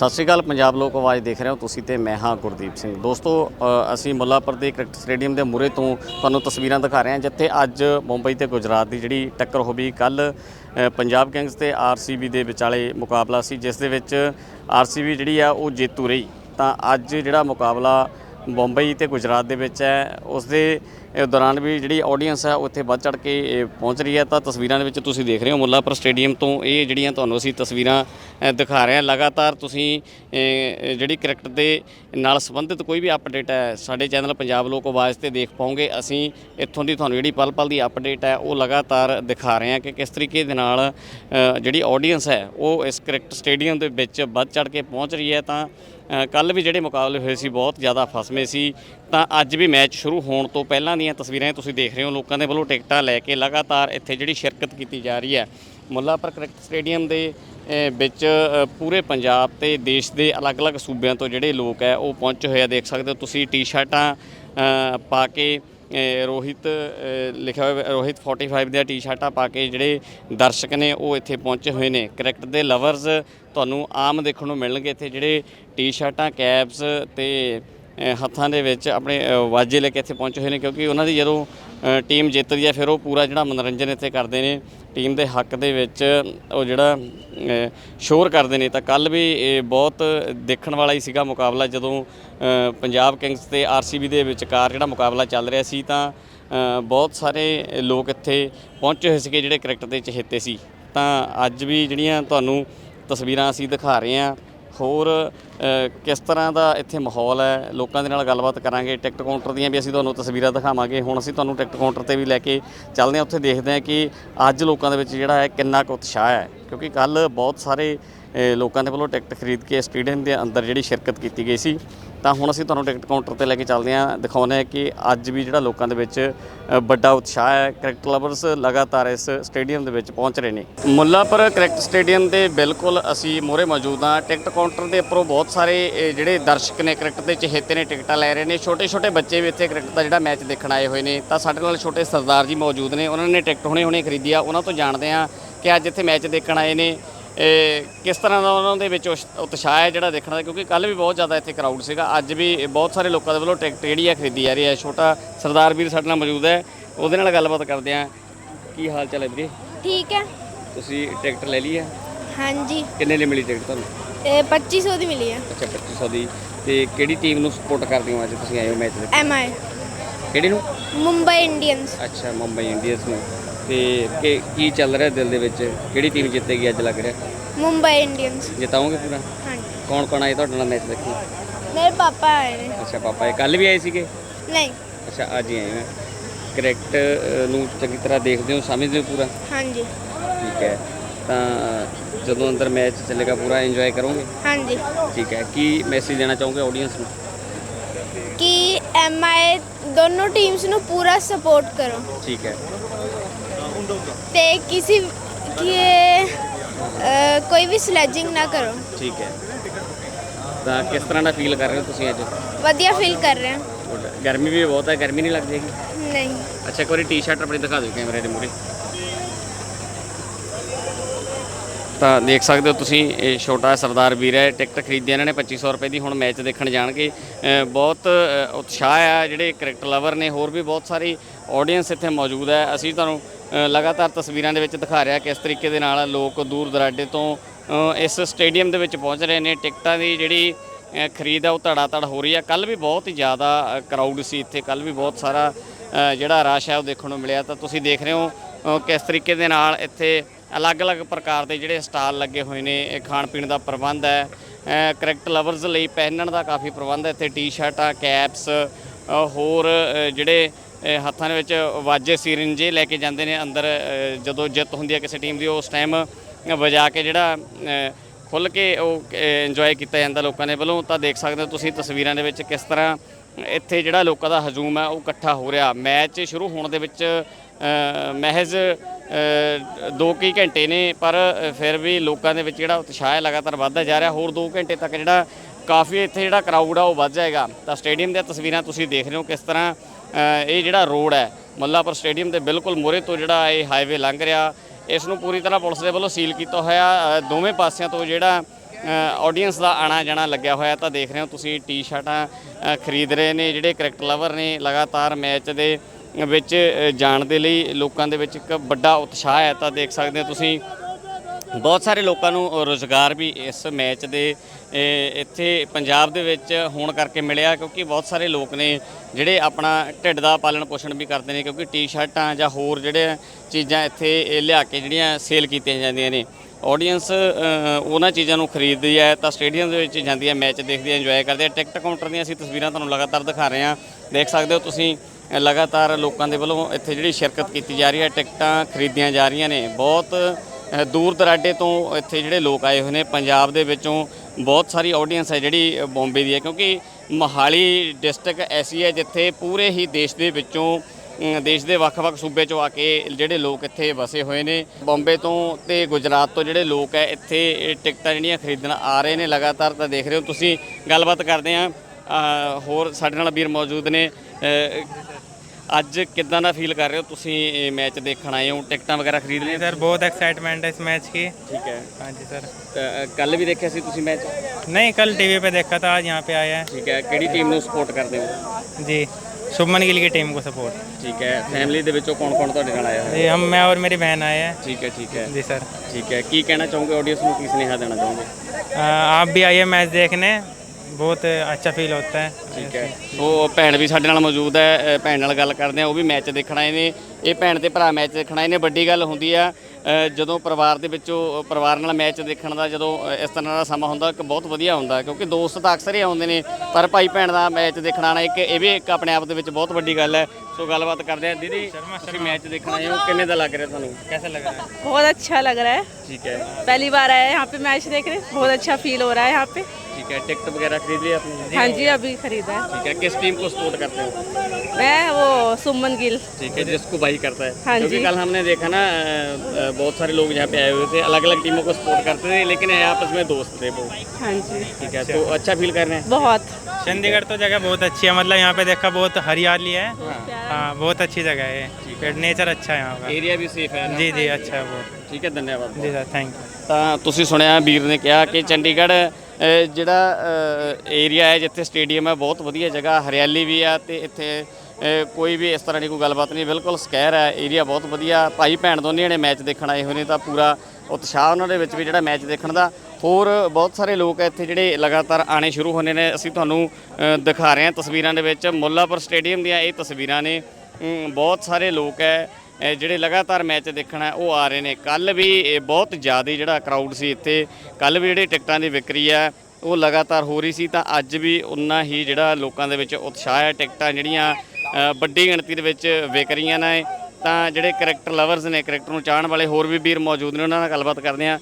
ਸਤਿ ਸ਼੍ਰੀ ਅਕਾਲ, ਪੰਜਾਬ ਲੋਕ ਆਵਾਜ਼ ਦੇਖ ਰਹੇ ਹੋ ਤੁਸੀਂ ਤੇ ਮੈਂ ਹਾਂ ਗੁਰਦੀਪ ਸਿੰਘ। ਦੋਸਤੋ ਅਸੀਂ ਮੁੱਲਾਪੁਰ ਦੇ ਕ੍ਰਿਕਟ ਸਟੇਡੀਅਮ ਦੇ ਮੂਰੇ ਤੋਂ ਤੁਹਾਨੂੰ ਤਸਵੀਰਾਂ ਦਿਖਾ ਰਹੇ ਹਾਂ, ਜਿੱਥੇ ਅੱਜ ਮੁੰਬਈ ਤੇ ਗੁਜਰਾਤ ਦੀ ਜਿਹੜੀ ਟੱਕਰ ਹੋ ਗਈ। ਕੱਲ ਪੰਜਾਬ ਕਿੰਗਸ ਤੇ ਆਰਸੀਬੀ ਦੇ ਵਿਚਾਲੇ ਮੁਕਾਬਲਾ ਸੀ, ਜਿਸ ਦੇ ਵਿੱਚ ਆਰਸੀਬੀ ਜਿਹੜੀ ਆ ਉਹ ਜੇਤੂ ਰਹੀ। ਤਾਂ ਅੱਜ ਜਿਹੜਾ ਮੁਕਾਬਲਾ ਬੰਬਈ ਤੇ ਗੁਜਰਾਤ ਦੇ ਵਿੱਚ ਹੈ। ਉਸ ਦੇ ਦੌਰਾਨ ਵੀ ਜਿਹੜੀ ਆਡੀਅנס ਹੈ ਉੱਥੇ ਵੱਧ ਚੜ ਕੇ ਪਹੁੰਚ ਰਹੀ ਹੈ। ਤਾਂ ਤਸਵੀਰਾਂ ਦੇ ਵਿੱਚ ਤੁਸੀਂ ਦੇਖ ਰਹੇ ਹੋ ਮੁੱਲਾਪੁਰ ਸਟੇਡੀਅਮ ਤੋਂ ਇਹ ਜਿਹੜੀਆਂ ਤੁਹਾਨੂੰ ਅਸੀਂ ਤਸਵੀਰਾਂ ਦਿਖਾ ਰਹੇ ਹਾਂ। ਲਗਾਤਾਰ ਤੁਸੀਂ ਜਿਹੜੀ ਕ੍ਰਿਕਟ ਦੇ ਨਾਲ ਸੰਬੰਧਿਤ ਕੋਈ ਵੀ ਅਪਡੇਟ ਹੈ, ਸਾਡੇ ਚੈਨਲ ਪੰਜਾਬ ਲੋਕ ਆਵਾਜ਼ ਤੇ ਦੇਖ ਪਾਉਂਗੇ ਅਸੀਂ ਇੱਥੋਂ ਦੀ ਤੁਹਾਨੂੰ ਜਿਹੜੀ ਪਲ-ਪਲ ਦੀ ਅਪਡੇਟ ਹੈ, ਉਹ ਲਗਾਤਾਰ ਦਿਖਾ ਰਹੇ ਹਾਂ ਕਿ ਕਿਸ ਤਰੀਕੇ ਦੇ ਨਾਲ ਜਿਹੜੀ ਆਡੀਅנס ਹੈ, ਉਹ ਇਸ ਕ੍ਰਿਕਟ ਸਟੇਡੀਅਮ ਦੇ ਵਿੱਚ ਵੱਧ ਚੜ ਕੇ ਪਹੁੰਚ ਰਹੀ ਹੈ। ਤਾਂ ਕੱਲ ਵੀ ਜਿਹੜੇ ਮੁਕਾਬਲੇ ਹੋਏ ਸੀ, ਬਹੁਤ ਜ਼ਿਆਦਾ ਫਸਵੇਂ ਸੀ। ਤਾਂ ਅੱਜ ਵੀ ਮੈਚ ਸ਼ੁਰੂ ਹੋਣ ਤੋਂ ਪਹਿਲਾਂ ਦੀਆਂ ਤਸਵੀਰਾਂ ਤੁਸੀਂ ਦੇਖ ਰਹੇ ਹੋ। ਲੋਕਾਂ ਦੇ ਵੱਲੋਂ ਟਿਕਟਾਂ ਲੈ ਕੇ ਲਗਾਤਾਰ ਇੱਥੇ ਜਿਹੜੀ ਸ਼ਿਰਕਤ ਕੀਤੀ ਜਾ ਰਹੀ ਹੈ। ਮੁੱਲਾਪੁਰ ਕ੍ਰਿਕਟ ਸਟੇਡੀਅਮ ਦੇ ਵਿੱਚ ਪੂਰੇ ਪੰਜਾਬ ਤੇ ਦੇਸ਼ ਦੇ ਅਲੱਗ-ਅਲੱਗ ਸੂਬਿਆਂ ਤੋਂ ਜਿਹੜੇ ਲੋਕ ਹੈ, ਉਹ ਪਹੁੰਚੇ ਹੋਏ ਆ। ਦੇਖ ਸਕਦੇ ਹੋ ਤੁਸੀਂ, ਟੀ-ਸ਼ਰਟਾਂ ਪਾ ਕੇ ਰੋਹਿਤ ਲਿਖਿਆ ਹੋਇਆ ਰੋਹਿਤ 45 ਦੀਆਂ ਟੀ-ਸ਼ਰਟਾਂ ਪਾ ਕੇ ਜਿਹੜੇ ਦਰਸ਼ਕ ਨੇ ਉਹ ਇੱਥੇ ਪਹੁੰਚੇ ਹੋਏ ਨੇ। ਕ੍ਰਿਕਟ ਦੇ ਲਵਰਸ ਤੁਹਾਨੂੰ ਆਮ ਦੇਖਣ ਨੂੰ ਮਿਲਣਗੇ। ਇੱਥੇ ਜਿਹੜੇ ਟੀ-ਸ਼ਰਟਾਂ ਕੈਪਸ ਤੇ ਹੱਥਾਂ ਦੇ ਵਿੱਚ ਆਪਣੇ ਵਾਜੇ ਲੈ ਕੇ ਇੱਥੇ ਪਹੁੰਚੇ ਹੋਏ ਨੇ ਕਿਉਂਕਿ ਉਹਨਾਂ ਦੀ ਜਦੋਂ ਟੀਮ ਜਿੱਤਦੀ ਹੈ, ਫਿਰ ਉਹ ਪੂਰਾ ਜਿਹੜਾ ਮਨੋਰੰਜਨ ਇੱਥੇ ਕਰਦੇ ਨੇ, ਟੀਮ ਦੇ ਹੱਕ ਦੇ ਵਿੱਚ ਉਹ ਜਿਹੜਾ ਸ਼ੋਰ ਕਰਦੇ ਨੇ। ਤਾਂ ਕੱਲ ਵੀ ਇਹ ਬਹੁਤ ਦੇਖਣ ਵਾਲਾ ਹੀ ਸੀਗਾ ਮੁਕਾਬਲਾ, ਜਦੋਂ ਪੰਜਾਬ ਕਿੰਗਸ ਤੇ ਆਰਸੀਬੀ ਦੇ ਵਿਚਕਾਰ ਜਿਹੜਾ ਮੁਕਾਬਲਾ ਚੱਲ ਰਿਹਾ ਸੀ, ਤਾਂ ਬਹੁਤ ਸਾਰੇ ਲੋਕ ਇੱਥੇ ਪਹੁੰਚੇ ਹੋਏ ਸੀਗੇ ਜਿਹੜੇ ਕ੍ਰਿਕਟ ਦੇ ਚਹੇਤੇ ਸੀ। ਤਾਂ ਅੱਜ ਵੀ ਜਿਹੜੀਆਂ ਤੁਹਾਨੂੰ ਤਸਵੀਰਾਂ ਅਸੀਂ ਦਿਖਾ ਰਹੇ ਹਾਂ ਹੋਰ ਕਿਸ ਤਰ੍ਹਾਂ ਦਾ ਇੱਥੇ ਮਾਹੌਲ ਹੈ? ਲੋਕਾਂ ਦੇ ਨਾਲ ਗੱਲਬਾਤ ਕਰਾਂਗੇ। ਟਿਕਟ ਕਾਊਂਟਰ ਦੀਆਂ ਵੀ ਅਸੀਂ ਤੁਹਾਨੂੰ ਤਸਵੀਰਾਂ ਦਿਖਾਵਾਂਗੇ। ਹੁਣ ਅਸੀਂ ਤੁਹਾਨੂੰ ਟਿਕਟ ਕਾਊਂਟਰ ਤੇ ਵੀ ਲੈ ਕੇ ਚੱਲਦੇ ਹਾਂ। ਉੱਥੇ ਦੇਖਦੇ ਹਾਂ ਕਿ ਅੱਜ ਲੋਕਾਂ ਦੇ ਵਿੱਚ ਜਿਹੜਾ ਹੈ ਕਿੰਨਾ ਕੁ ਉਤਸ਼ਾਹ ਹੈ। ਕਿਉਂਕਿ ਕੱਲ ਬਹੁਤ ਸਾਰੇ ਲੋਕਾਂ ਦੇ ਵੱਲੋਂ ਟਿਕਟ ਖਰੀਦ ਕੇ ਸਟੇਡੀਅਮ ਦੇ ਅੰਦਰ ਜਿਹੜੀ ਸ਼ਿਰਕਤ ਕੀਤੀ ਗਈ ਸੀ, ਤਾਂ ਹੁਣ ਅਸੀਂ ਤੁਹਾਨੂੰ ਟਿਕਟ ਕਾਊਂਟਰ ਤੇ ਲੈ ਕੇ ਚੱਲਦੇ ਹਾਂ, ਦਿਖਾਉਂਦੇ ਹਾਂ ਕਿ ਅੱਜ ਵੀ ਜਿਹੜਾ ਲੋਕਾਂ ਦੇ ਵਿੱਚ ਵੱਡਾ ਉਤਸ਼ਾਹ ਹੈ, ਕ੍ਰਿਕਟ ਲਵਰਸ ਲਗਾਤਾਰ ਇਸ ਸਟੇਡੀਅਮ ਦੇ ਵਿੱਚ ਪਹੁੰਚ ਰਹੇ ਨੇ। ਮੁੱਲਾਪੁਰ ਕ੍ਰਿਕਟ ਸਟੇਡੀਅਮ ਦੇ ਬਿਲਕੁਲ ਅਸੀਂ ਮੋਰੇ ਮੌਜੂਦ ਹਾਂ, ਟਿਕਟ ਕਾਊਂਟਰ ਦੇ ਉੱਪਰੋਂ ਬਹੁਤ ਸਾਰੇ ਜਿਹੜੇ ਦਰਸ਼ਕ ਨੇ ਕ੍ਰਿਕਟ ਦੇ ਚਹੇਤੇ ਨੇ ਟਿਕਟਾਂ ਲੈ ਰਹੇ ਨੇ ਛੋਟੇ ਛੋਟੇ ਬੱਚੇ ਵੀ ਇੱਥੇ ਕ੍ਰਿਕਟ ਦਾ ਜਿਹੜਾ ਮੈਚ ਦੇਖਣ ਆਏ ਹੋਏ ਨੇ, ਤਾਂ ਸਾਡੇ ਨਾਲ ਛੋਟੇ ਸਰਦਾਰ ਜੀ ਮੌਜੂਦ ਨੇ, ਉਹਨਾਂ ਨੇ ਟਿਕਟ ਹੁਣੇ ਹੁਣੇ ਖਰੀਦੀ ਆ, ਉਹਨਾਂ ਤੋਂ ਜਾਣਦੇ ਹਾਂ ਕਿ ਅੱਜ ਇੱਥੇ ਮੈਚ ਦੇਖਣ ਆਏ ਨੇ। ਕਿਸ ਤਰ੍ਹਾਂ ਦਾ ਉਹਨਾਂ ਦੇ ਵਿੱਚ ਉਤਸ਼ਾਹ ਹੈ ਜਿਹੜਾ ਦੇਖਣ ਦਾ? ਕਿਉਂਕਿ ਕੱਲ ਵੀ ਬਹੁਤ ਜ਼ਿਆਦਾ ਇੱਥੇ ਕਰਾਊਡ ਸੀਗਾ। ਅੱਜ ਵੀ ਬਹੁਤ ਸਾਰੇ ਲੋਕਾਂ ਦੇ ਵੱਲੋਂ ਟਿਕਟ ਜਿਹੜੀ ਹੈ ਖਰੀਦੀ ਜਾ ਰਹੀ ਹੈ। ਛੋਟਾ ਸਰਦਾਰ ਵੀਰ ਸਾਡੇ ਨਾਲ ਮੌਜੂਦ ਹੈ। ਉਹਦੇ ਨਾਲ ਗੱਲਬਾਤ ਕਰਦੇ ਹਾਂ। ਕੀ ਹਾਲ ਚਾਲ ਹੈ ਵੀਰੇ? ਠੀਕ ਹੈ। ਤੁਸੀਂ ਟਿਕਟ ਲੈ ਲਈ ਹੈ? ਹਾਂਜੀ। ਕਿੰਨੇ ਲਈ ਮਿਲੀ ਟਿਕਟ ਤੁਹਾਨੂੰ? ਇਹ 2500 ਦੀ ਮਿਲੀ ਹੈ। ਅੱਛਾ 2500 ਦੀ। ਤੇ ਕਿਹੜੀ ਟੀਮ ਨੂੰ ਸਪੋਰਟ ਕਰਦੇ ਹੋ ਅੱਜ ਤੁਸੀਂ ਆਏ ਹੋ ਮੈਚ ਦੇ ਐਮ ਆਈ। ਕਿਹੜੀ ਨੂੰ? ਮੁੰਬਈ ਇੰਡੀਅਨਸ। ਅੱਛਾ ਮੁੰਬਈ ਇੰਡੀਅਨਸ ਨੂੰ। ਤੇ ਕੀ ਕੀ ਚੱਲ ਰਿਹਾ ਦਿਲ ਦੇ ਵਿੱਚ? ਕਿਹੜੀ ਟੀਮ ਜਿੱਤੇਗੀ ਅੱਜ ਲੱਗ ਰਿਹਾ? ਮੁੰਬਈ ਇੰਡੀਅਨਸ। ਜਿਤਾਓਗੇ ਪੂਰਾ? ਹਾਂਜੀ। ਕੌਣ ਕੌਣ ਆਏ ਤੁਹਾਡੇ ਨਾਲ ਮੈਚ ਦੇਖੀ ਮੇਰੇ ਪਾਪਾ ਆਏ ਨੇ। ਅੱਛਾ ਪਾਪਾ ਇਹ ਕੱਲ ਵੀ ਆਏ ਸੀਗੇ? ਨਹੀਂ। ਅੱਛਾ ਅੱਜ ਹੀ ਆਏ ਮੈਂ ਕ੍ਰਿਕਟ ਅ, ਨੂੰ ਚੰਗੀ ਤਰ੍ਹਾਂ ਦੇਖਦੇ ਹੋ ਸਮਝਦੇ ਹੋ ਪੂਰਾ? ਹਾਂਜੀ। ਠੀਕ ਹੈ। ਤਾਂ ਜਦੋਂ ਅੰਦਰ ਮੈਚ ਚੱਲੇਗਾ ਪੂਰਾ ਇੰਜੋਏ ਕਰੋਗੇ? ਹਾਂਜੀ। ਠੀਕ ਹੈ। ਕੀ ਮੈਸੇਜ ਦੇਣਾ ਚਾਹੋਗੇ ਆਡੀਅנס ਨੂੰ? ਕਿ ਐਮ ਆਈ ਦੋਨੋਂ ਟੀਮਸ ਨੂੰ ਪੂਰਾ ਸਪੋਰਟ ਕਰੋ। ਠੀਕ ਹੈ। ਤੇ। ਕਿਸੇ ਕਿ ਕੋਈ ਵੀ ਸਲੈਜਿੰਗ ਨਾ ਕਰੋ। ਠੀਕ ਹੈ। ਤਾਂ ਕਿਸ ਤਰ੍ਹਾਂ ਦਾ ਫੀਲ ਕਰ ਰਹੇ ਹੋ ਤੁਸੀਂ ਅੱਜ? ਵਧੀਆ ਫੀਲ ਕਰ ਰਹੇ ਹਾਂ. ਗਰਮੀ ਵੀ ਬਹੁਤ ਹੈ ਗਰਮੀ ਨਹੀਂ ਲੱਗਦੀ ਹੈਗੀ? ਨਹੀਂ। ਅੱਛਾ ਇੱਕ ਵਾਰੀ ਟੀ-ਸ਼ਰਟ ਆਪਣੀ ਦਿਖਾ ਦਿਓ ਕੈਮਰੇ ਦੇ ਮੂਹਰੇ। ਤਾਂ ਦੇਖ ਸਕਦੇ ਹੋ ਤੁਸੀਂ ਇਹ ਛੋਟਾ ਸਰਦਾਰ ਵੀਰ ਹੈ ਟਿਕਟ ਖਰੀਦੀ ਇਹਨਾਂ ਨੇ 2500 ਰੁਪਏ ਦੀ ਹੁਣ ਮੈਚ ਦੇਖਣ ਜਾਣਗੇ। ਅ, ਬਹੁਤ ਅ, ਉਤਸ਼ਾਹ ਆ ਜਿਹੜੇ ਕ੍ਰਿਕਟ ਲਵਰ ਨੇ ਹੋਰ ਵੀ ਬਹੁਤ ਸਾਰੀ ਆਡੀਅנס ਇੱਥੇ ਮੌਜੂਦ ਹੈ। ਅਸੀਂ ਤੁਹਾਨੂੰ ਲਗਾਤਾਰ ਤਸਵੀਰਾਂ ਦੇ ਵਿੱਚ ਦਿਖਾ ਰਿਹਾ ਕਿਸ ਤਰੀਕੇ ਦੇ ਨਾਲ ਲੋਕ ਦੂਰ ਦਰਾਡੇ ਤੋਂ ਇਸ ਸਟੇਡੀਅਮ ਦੇ ਵਿੱਚ ਪਹੁੰਚ ਰਹੇ ਨੇ। ਟਿਕਟਾਂ ਦੀ ਜਿਹੜੀ ਖਰੀਦ ਆ ਉਹ ਧੜਾ ਧੜ ਹੋ ਰਹੀ ਆ। ਕੱਲ ਵੀ ਬਹੁਤ ਹੀ ਜ਼ਿਆਦਾ ਕਰਾਊਡ ਸੀ ਇੱਥੇ। ਕੱਲ ਵੀ ਬਹੁਤ ਸਾਰਾ ਜਿਹੜਾ ਰਸ਼ ਹੈ ਉਹ ਦੇਖਣ ਨੂੰ ਮਿਲਿਆ। ਤਾਂ ਤੁਸੀਂ ਦੇਖ ਰਹੇ ਹੋ ਕਿਸ ਤਰੀਕੇ ਦੇ ਨਾਲ ਇੱਥੇ ਅਲੱਗ-ਅਲੱਗ ਪ੍ਰਕਾਰ ਦੇ ਜਿਹੜੇ ਸਟਾਲ ਲੱਗੇ ਹੋਏ ਨੇ। ਖਾਣ ਪੀਣ ਦਾ ਪ੍ਰਬੰਧ ਹੈ। ਅ, ਕ੍ਰਿਕਟ ਲਵਰਸ ਲਈ ਪਹਿਨਣ ਦਾ ਕਾਫੀ ਪ੍ਰਬੰਧ ਹੈ। ਇੱਥੇ ਟੀ-ਸ਼ਰਟਾਂ ਕੈਪਸ ਹੋਰ ਜਿਹੜੇ ਹੱਥਾਂ ਦੇ ਵਿੱਚ ਵਾਜੇ ਸਿਰਿੰਜੇ ਲੈ ਕੇ ਜਾਂਦੇ ਨੇ ਅੰਦਰ ਜਦੋਂ ਜਿੱਤ ਹੁੰਦੀ ਹੈ ਕਿਸੇ ਟੀਮ ਦੀ ਉਸ ਟਾਈਮ ਵਜਾ ਕੇ ਜਿਹੜਾ ਅ, ਖੁੱਲ ਕੇ ਉਹ ਇੰਜੋਏ ਕੀਤਾ ਜਾਂਦਾ ਲੋਕਾਂ ਦੇ ਵੱਲੋਂ। ਤਾਂ ਦੇਖ ਸਕਦੇ ਹੋ ਤੁਸੀਂ ਤਸਵੀਰਾਂ ਦੇ ਵਿੱਚ ਕਿਸ ਤਰ੍ਹਾਂ ਇੱਥੇ ਜਿਹੜਾ ਲੋਕਾਂ ਦਾ ਹਜੂਮ ਹੈ ਉਹ ਇਕੱਠਾ ਹੋ ਰਿਹਾ। ਮੈਚ ਸ਼ੁਰੂ ਹੋਣ ਦੇ ਵਿੱਚ ਮਹਿਜ਼ 2 ਕੀ ਘੰਟੇ ਨੇ ਪਰ ਫਿਰ ਵੀ ਲੋਕਾਂ ਦੇ ਵਿੱਚ ਜਿਹੜਾ ਉਤਸ਼ਾਹ ਹੈ ਲਗਾਤਾਰ ਵੱਧਦਾ ਜਾ ਰਿਹਾ। ਹੋਰ 2 ਘੰਟੇ ਤੱਕ ਜਿਹੜਾ ਕਾਫੀ ਇੱਥੇ ਜਿਹੜਾ ਕਰਾਊਡ ਆ ਉਹ ਵੱਧ ਜਾਏਗਾ। ਤਾਂ ਸਟੇਡੀਅਮ ਦੀਆਂ ਤਸਵੀਰਾਂ ਤੁਸੀਂ ਦੇਖ ਰਹੇ ਹੋ ਕਿਸ ਤਰ੍ਹਾਂ ਇਹ ਜਿਹੜਾ ਰੋਡ ਹੈ, ਮੱਲਾਪੁਰ ਸਟੇਡੀਅਮ ਦੇ ਬਿਲਕੁਲ ਮੋਰੇ ਤੋਂ ਜਿਹੜਾ ਇਹ ਹਾਈਵੇ ਲੰਘ ਰਿਹਾ, ਇਸ ਨੂੰ ਪੂਰੀ ਤਰ੍ਹਾਂ ਪੁਲਿਸ ਦੇ ਵੱਲੋਂ ਸੀਲ ਕੀਤਾ ਹੋਇਆ ਦੋਵੇਂ ਪਾਸਿਆਂ ਤੋਂ ਜਿਹੜਾ ਆਡੀਅנס ਦਾ ਆਣਾ ਜਾਣਾ ਲੱਗਿਆ ਹੋਇਆ, ਤਾਂ ਦੇਖ ਰਹੇ ਹੋ ਤੁਸੀਂ ਟੀ-ਸ਼ਰਟਾਂ ਖਰੀਦ ਰਹੇ ਨੇ, ਜਿਹੜੇ ਕ੍ਰਿਕਟ ਲਵਰ ਨੇ ਲਗਾਤਾਰ ਮੈਚ ਦੇ ਵਿੱਚ ਜਾਣ ਦੇ ਲਈ ਲੋਕਾਂ ਦੇ ਵਿੱਚ ਇੱਕ ਵੱਡਾ ਉਤਸ਼ਾਹ ਹੈ, ਤਾਂ ਦੇਖ ਸਕਦੇ ਹੋ ਤੁਸੀਂ। ਬਹੁਤ ਸਾਰੇ ਲੋਕਾਂ ਨੂੰ ਰੋਜ਼ਗਾਰ ਵੀ ਇਸ ਮੈਚ ਦੇ ਇੱਥੇ ਪੰਜਾਬ ਦੇ ਵਿੱਚ ਹੋਣ ਕਰਕੇ ਮਿਲਿਆ, ਕਿਉਂਕਿ ਬਹੁਤ ਸਾਰੇ ਲੋਕ ਨੇ ਜਿਹੜੇ ਆਪਣਾ ਢਿੱਡ ਦਾ ਪਾਲਣ ਪੋਸ਼ਣ ਵੀ ਕਰਦੇ ਨੇ, ਕਿਉਂਕਿ ਟੀ-ਸ਼ਰਟਾਂ ਜਾਂ ਹੋਰ ਜਿਹੜੇ ਚੀਜ਼ਾਂ ਇੱਥੇ ਲਿਆ ਕੇ ਜਿਹੜੀਆਂ ਸੇਲ ਕੀਤੀਆਂ ਜਾਂਦੀਆਂ ਨੇ। ਆਡੀਅנס ਉਹਨਾਂ ਚੀਜ਼ਾਂ ਨੂੰ ਖਰੀਦਦੀ ਹੈ, ਤਾਂ ਸਟੇਡੀਅਮ ਦੇ ਵਿੱਚ ਜਾਂਦੀ ਹੈ ਮੈਚ ਦੇਖਦੀ ਹੈ ਇੰਜੋਏ ਕਰਦੀ ਹੈ ਟਿਕਟ ਕਾਊਂਟਰ ਦੀਆਂ ਅਸੀਂ ਤਸਵੀਰਾਂ ਤੁਹਾਨੂੰ ਲਗਾਤਾਰ ਦਿਖਾ ਰਹੇ ਹਾਂ। ਦੇਖ ਸਕਦੇ ਹੋ ਤੁਸੀਂ ਲਗਾਤਾਰ ਲੋਕਾਂ ਦੇ ਵੱਲੋਂ ਇੱਥੇ ਜਿਹੜੀ ਸ਼ਿਰਕਤ ਕੀਤੀ ਜਾ ਰਹੀ ਹੈ, ਟਿਕਟਾਂ ਖਰੀਦੀਆਂ ਜਾ ਰਹੀਆਂ ਨੇ। ਬਹੁਤ ਦੂਰ ਦਰਾਡੇ ਤੋਂ ਇੱਥੇ ਜਿਹੜੇ ਲੋਕ ਆਏ ਹੋਏ ਨੇ ਪੰਜਾਬ ਦੇ ਵਿੱਚੋਂ ਬਹੁਤ ਸਾਰੀ ਆਡੀਅנס ਹੈ ਜਿਹੜੀ ਅ, ਬੰਬੇ ਦੀ ਹੈ ਕਿਉਂਕਿ ਮੋਹਾਲੀ ਡਿਸਟ੍ਰਿਕਟ ਐਸੀ ਹੈ ਜਿੱਥੇ ਪੂਰੇ ਹੀ ਦੇਸ਼ ਦੇ ਵਿੱਚੋਂ ਦੇਸ਼ ਦੇ ਵੱਖ-ਵੱਖ ਸੂਬੇ ਚੋਂ ਆ ਕੇ ਜਿਹੜੇ ਲੋਕ ਇੱਥੇ ਵਸੇ ਹੋਏ ਨੇ। ਬੰਬੇ ਤੋਂ ਤੇ ਗੁਜਰਾਤ ਤੋਂ ਜਿਹੜੇ ਲੋਕ ਹੈ ਇੱਥੇ ਟਿਕਟਾਂ ਜਿਹੜੀਆਂ ਖਰੀਦਣ ਆ ਰਹੇ ਨੇ ਲਗਾਤਾਰ ਤਾਂ ਦੇਖ ਰਹੇ ਹੋ। ਤੁਸੀਂ ਗੱਲਬਾਤ ਕਰਦੇ ਆ ਹੋਰ ਸਾਡੇ ਨਾਲ ਵੀਰ ਮੌਜੂਦ ਨੇ ਅੱਜ ਕਿੱਦਾਂ ਦਾ ਫੀਲ ਕਰ ਰਹੇ ਹੋ? ਤੁਸੀਂ ਮੈਚ ਦੇਖਣ ਆਏ ਹੋ ਟਿਕਟਾਂ ਵਗੈਰਾ ਖਰੀਦ ਲਈਆਂ? सर बहुत एक्साइटमेंट है इस मैच की ਠੀਕ ਹੈ। हाँ जी ਕੱਲ ਵੀ ਦੇਖਿਆ ਸੀ ਤੁਸੀਂ ਮੈਚ नहीं कल टीवी पे देखा था आज यहाँ पे आया ਠੀਕ ਹੈ। ਕਿਹੜੀ ਟੀਮ ਨੂੰ ਸਪੋਰਟ ਕਰਦੇ ਹੋ? है जी शुभमन गिल की टीम को ਠੀਕ ਹੈ। ਫੈਮਿਲੀ ਦੇ ਵਿੱਚੋਂ ਕੌਣ ਕੌਣ ਤੁਹਾਡੇ ਨਾਲ ਆਇਆ ਹੋਇਆ? ਜੀ हम मैं और मेरी बहन आए ਠੀਕ ਹੈ ਠੀਕ ਹੈ। जी सर ਠੀਕ ਹੈ। ਕੀ ਕਹਿਣਾ ਚਾਹੋਗੇ? ਆਡੀਅנס ਨੂੰ ਕੀ ਸੁਨੇਹਾ ਦੇਣਾ ਚਾਹੋਗੇ? अ, आप भी आइए मैच बहुत अच्छा फील होता है ਠੀਕ ਹੈ ਉਹ ਭੈਣ ਵੀ ਸਾਡੇ ਨਾਲ ਮੌਜੂਦ ਹੈ ਅ, ਭੈਣ ਨਾਲ ਗੱਲ ਕਰਦੇ ਆ ਉਹ ਵੀ ਮੈਚ ਦੇਖਣ ਆਏ ਨੇ ਇਹ ਭੈਣ ਤੇ ਭਰਾ ਮੈਚ ਦੇਖਣ ਆਏ ਨੇ ਵੱਡੀ ਗੱਲ ਹੁੰਦੀ ਆ ਅ, ਜਦੋਂ ਪਰਿਵਾਰ ਦੇ ਵਿੱਚੋਂ ਪਰਿਵਾਰ ਨਾਲ ਮੈਚ ਦੇਖਣ ਦਾ ਜਦੋਂ ਅ, ਇਸ ਤਰ੍ਹਾਂ ਦਾ ਸਮਾਂ ਹੁੰਦਾ ਇੱਕ ਬਹੁਤ ਵਧੀਆ ਹੁੰਦਾ ਕਿਉਂਕਿ ਦੋਸਤ ਤਾਂ ਅਕਸਰ ਹੀ ਆਉਂਦੇ ਨੇ ਪਰ ਭਾਈ ਭੈਣ ਦਾ ਮੈਚ ਦੇਖਣ ਆਣਾ ਇੱਕ ਇਹ ਵੀ ਇੱਕ ਆਪਣੇ ਆਪ ਦੇ ਵਿੱਚ ਬਹੁਤ ਵੱਡੀ ਗੱਲ ਹੈ ਸੋ ਗੱਲਬਾਤ ਕਰਦੇ ਆ ਦੀਦੀ ਤੁਸੀਂ ਮੈਚ ਦੇਖਣ ਆਏ ਹੋ ਕਿੰਨੇ ਦਾ ਲੱਗ ਰਿਹਾ ਤੁਹਾਨੂੰ कैसा लग रहा है बहुत अच्छा लग रहा है ਠੀਕ ਹੈ पहली बार आए हैं यहाँ पे मैच देख रहे बहुत अच्छा फील हो रहा है यहाँ पे ठीक है टिकट वगैरह खरीद लिया आपने? हाँ जी अभी खरीदा है। ठीक है किस टीम को सपोर्ट करते हो? मैं वो सुमन गिल। ठीक है जिसको भाई करता है। हाँ क्योंकि जी। कल हमने देखा ना बहुत सारे लोग यहाँ पे आए हुए थे अलग अलग टीमों को सपोर्ट करते थे लेकिन ये आपस में दोस्त थे वो। हाँ जी। ठीक है तो अच्छा फील कर रहे हैं? बहुत। चंडीगढ़ तो जगह बहुत अच्छी है मतलब यहाँ पे देखा बहुत हरियाली है। हाँ।, हाँ बहुत अच्छी जगह है नेचर अच्छा है यहाँ का। एरिया भी सेफ़ है जी जी अच्छा है बहुत ठीक है धन्यवाद। जी सर थैंक यू तो सुनया ਸੁਣਿਆ ने कहा कि चंडीगढ़ ਜਿਹੜਾ ਏਰੀਆ ਹੈ ਜਿੱਥੇ ਸਟੇਡੀਅਮ ਹੈ, ਬਹੁਤ ਵਧੀਆ ਜਗ੍ਹਾ, ਹਰਿਆਲੀ ਵੀ ਆ ਤੇ ਇੱਥੇ ਕੋਈ ਵੀ ਇਸ ਤਰ੍ਹਾਂ ਦੀ ਕੋਈ ਗੱਲਬਾਤ ਨਹੀਂ, ਬਿਲਕੁਲ ਸਕੈਰ ਹੈ ਏਰੀਆ ਬਹੁਤ ਵਧੀਆ। ਭਾਈ ਭੈਣ ਦੋਨੇ ਨੇ ਮੈਚ ਦੇਖਣ ਆਏ ਹੋਏ ਨੇ ਤਾਂ ਪੂਰਾ ਉਤਸ਼ਾਹ ਉਹਨਾਂ ਦੇ ਵਿੱਚ ਵੀ ਜਿਹੜਾ ਮੈਚ ਦੇਖਣ ਦਾ। ਹੋਰ ਬਹੁਤ ਸਾਰੇ ਲੋਕ ਇੱਥੇ ਜਿਹੜੇ ਲਗਾਤਾਰ ਆਣੇ ਸ਼ੁਰੂ ਹੋਣੇ ਨੇ। ਅਸੀਂ ਤੁਹਾਨੂੰ ਦਿਖਾ ਰਹੇ ਹਾਂ ਤਸਵੀਰਾਂ ਦੇ ਵਿੱਚ। ਮੁੱਲਾਪੁਰ ਸਟੇਡੀਅਮ ਦੀਆਂ ਇਹ ਤਸਵੀਰਾਂ ਨੇ। ਬਹੁਤ ਸਾਰੇ ਲੋਕ ਹੈ। ਇਹ ਜਿਹੜੇ ਲਗਾਤਾਰ ਮੈਚ ਦੇਖਣਾ ਉਹ ਆ ਰਹੇ ਨੇ। ਕੱਲ ਵੀ ਇਹ ਬਹੁਤ ਜ਼ਿਆਦਾ ਜਿਹੜਾ ਕਰਾਊਡ ਸੀ ਇੱਥੇ ਕੱਲ ਵੀ ਜਿਹੜੇ ਟਿਕਟਾਂ ਦੀ ਵਿਕਰੀ ਆ ਉਹ ਲਗਾਤਾਰ ਹੋ ਰਹੀ ਸੀ। ਤਾਂ ਅੱਜ ਵੀ ਉਨਾ ਹੀ ਜਿਹੜਾ ਲੋਕਾਂ ਦੇ ਵਿੱਚ ਉਤਸ਼ਾਹ ਹੈ ਟਿਕਟਾਂ ਜਿਹੜੀਆਂ ਅ, ਵੱਡੀ ਗਿਣਤੀ ਦੇ ਵਿੱਚ ਵਿਕ ਰਹੀਆਂ ਨੇ। ਤਾਂ ਜਿਹੜੇ ਕਰੈਕਟਰ ਲਵਰਸ ਨੇ ਕਰੈਕਟਰ ਨੂੰ ਚਾਹਣ ਵਾਲੇ ਹੋਰ ਵੀ ਵੀਰ ਮੌਜੂਦ ਨੇ ਉਹਨਾਂ ਨਾਲ ਗੱਲਬਾਤ ਕਰਦੇ ਆ